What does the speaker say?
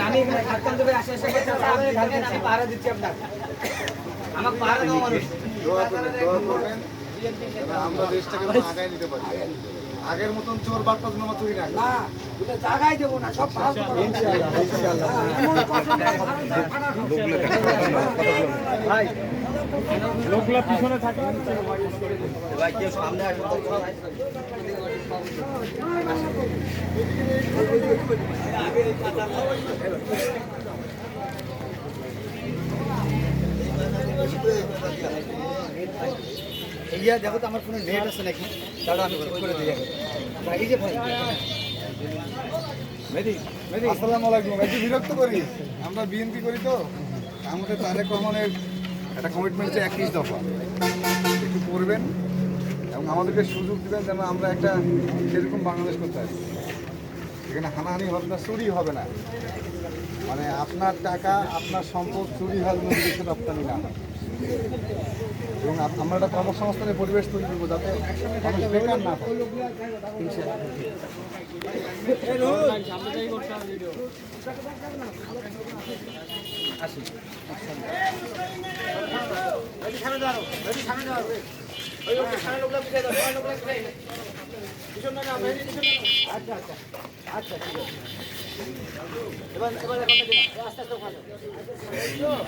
আমি এখানে থাকতাম দেবে আসে এসে বলছে, "স্যার, আপনি থাকেন, আমি আমরা দেশটাকে আগায় নিতে পারি। আগের মতন চোর যেন আমরা চুরি না। না ওটা জায়গায় দেবো না সব। এমন কথা ভাই লোকগুলা পিছনে থাকে। ভাই কেউ সামনে আসবে ইয়া দেখো তো আমার ফোনে নেট আছে নাকি? তাহলে আমি চেক করে দিই এই যে ভাই। মেদি মেদি। আসসালামু আলাইকুম। একটু বিরক্ত করি আমরা বিএনপি করি তো। আমাদের তারেক রহমানের একটা কমিটমেন্ট হচ্ছে একত্রিশ দফা। একটু করবেন এবং আমাদেরকে সুযোগ দিবেন যেন আমরা একটা সেরকম বাংলাদেশ করতে পারি। এখানে হানাহানি হবে না চুরি হবে না। মানে আপনার টাকা আপনার সম্পদ চুরি হয় কোনো বিদেশে রপ্তানি না হয়। এবং আমরা একটা কর্মসংস্থানের পরিবেশ তৈরি করব যাতে মানুষ বেকার না থাকে এবার এবার এখন থেকে না, আস্তে আস্তে যাও।